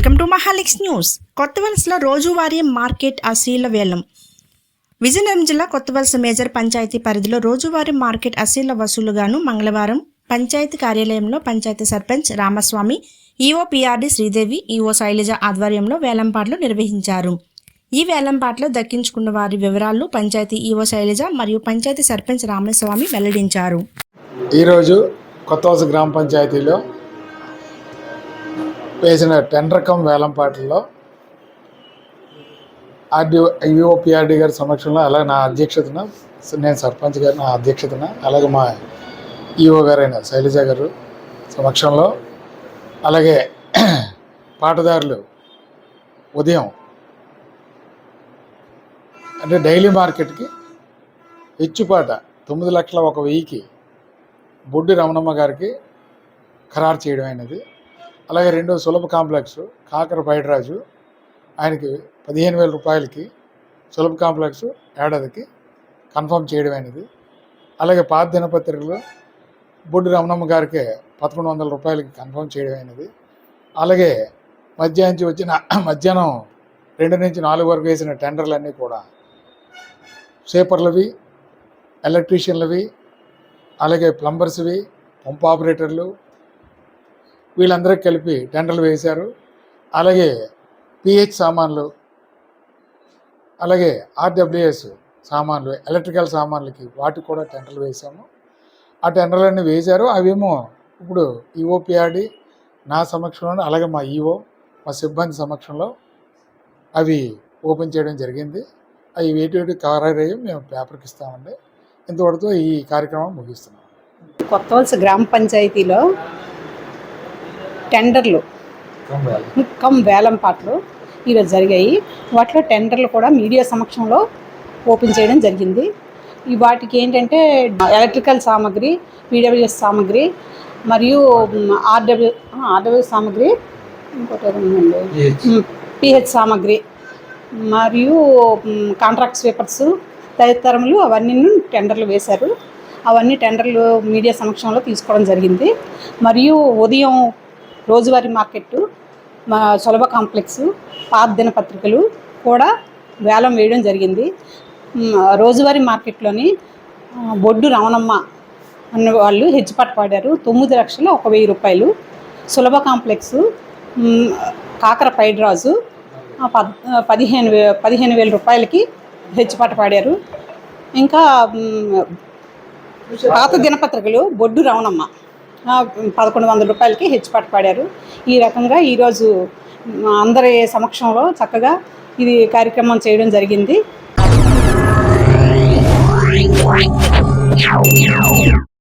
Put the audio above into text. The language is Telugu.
వెల్కమ్ టు మహాలిక్స్ న్యూస్. కొత్తవలసలో రోజువారీ మార్కెట్ అసీల వేలం. విజయనగరం జిల్లా కొత్తవలస మేజర్ పంచాయతీ పరిధిలో రోజువారీ మార్కెట్ అసీల వసూలుగాను మంగళవారం పంచాయతీ కార్యాలయంలో panchayat sarpanch Ramaswamy EO PRD Sridevi EO Shailaja ఆధ్వర్యంలో వేలంపాట్లు నిర్వహించారు. ఈ వేలంపాట్లో దక్కించుకున్న వారి వివరాలు పంచాయతీ ఈఓ శైలజ మరియు పంచాయతీ సర్పంచ్ రామస్వామి వెల్లడించారు. ఈరోజు కొత్తవలస గ్రామ పంచాయతీలో వేసిన టెండర్ కమ్ వేలంపాట్లలో ఆర్డీఓ ఈఓ పిఆర్డీ గారి సమక్షంలో అలాగే నా అధ్యక్షతన నేను సర్పంచ్ గారు నా అధ్యక్షతన అలాగే మా ఈఓ గారైన శైలజ గారు సమక్షంలో అలాగే పాటదారులు ఉదయం అంటే డైలీ మార్కెట్కి హెచ్చుపాట తొమ్మిది లక్షల ఒక వెయ్యికి బొడ్డు రమణమ్మ గారికి ఖరారు చేయడం అయినది అలాగే రెండో సులభ కాంప్లెక్స్ కాకర పైడరాజు ఆయనకి పదిహేను వేల రూపాయలకి సులభ కాంప్లెక్స్ ఏడాదికి కన్ఫర్మ్ చేయడం అనేది. అలాగే పాత దినపత్రికలు బొడ్డు రమణమ్మ గారికి పదకొండు వందల రూపాయలకి కన్ఫర్మ్ చేయడం అయినది అలాగే మధ్యాహ్నం వచ్చిన మధ్యాహ్నం రెండు నుంచి నాలుగు వరకు వేసిన టెండర్లన్నీ కూడా సేపర్లవి ఎలక్ట్రీషియన్లవి అలాగే ప్లంబర్స్వి పంప్ ఆపరేటర్లు వీళ్ళందరూ కలిపి టెండర్లు వేశారు. అలాగే పిహెచ్ సామాన్లు అలాగే ఆర్డబ్ల్యూఎస్ సామాన్లు ఎలక్ట్రికల్ సామాన్లకి వాటికి కూడా టెండర్లు వేశాము. ఆ టెండర్లన్నీ వేశారు. అవేమో ఇప్పుడు ఈఓపిఆర్డి నా సమక్షంలో అలాగే మా ఈఓ మా సిబ్బంది సమక్షంలో అవి ఓపెన్ చేయడం జరిగింది. అవి వేటివేటి కార్యాలయం మేము పేపర్కి ఇస్తామండి. ఇంతవరకు ఈ కార్యక్రమం ముగిస్తున్నాం. కొత్తవలస గ్రామ పంచాయతీలో టెండర్లు. కమ్ వేలం పాటలు ఈరోజు జరిగాయి. వాటిలో టెండర్లు కూడా మీడియా సమక్షంలో ఓపెన్ చేయడం జరిగింది. ఈ వాటికి ఏంటంటే ఎలక్ట్రికల్ సామాగ్రి పీడబ్ల్యూఎస్ సామాగ్రి మరియు ఆర్డబ్ల్యూ ఆర్డబ్ల్యూ సామాగ్రి ఇంకోటి పిహెచ్. సామాగ్రి మరియు మ్, కాంట్రాక్ట్ స్వీపర్స్ తదితరములు అవన్నీ టెండర్లు వేశారు. అవన్నీ టెండర్లు మీడియా సమక్షంలో తీసుకోవడం జరిగింది. మరియు ఉదయం రోజువారీ మార్కెట్ మా సులభ కాంప్లెక్స్ పాత దినపత్రికలు కూడా వేలం వేయడం జరిగింది. రోజువారీ మార్కెట్లోని బొడ్డు రమణమ్మ అన్న వాళ్ళు హెచ్చుపాటు పాడారు. తొమ్మిది లక్షల ఒక వెయ్యి రూపాయలు. సులభ కాంప్లెక్స్ కాకర ఫ్రైడ్ రాజు పద్ పదిహేను వే పదిహేను వేల రూపాయలకి హెచ్చుపాటు పాడారు. ఇంకా పాత దినపత్రికలు బొడ్డు రవణమ్మ. పదకొండు వందల రూపాయలకి హెచ్చుపాట పాడారు. ఈ రకంగా ఈరోజు అందరి సమక్షంలో చక్కగా ఇది కార్యక్రమం చేయడం జరిగింది.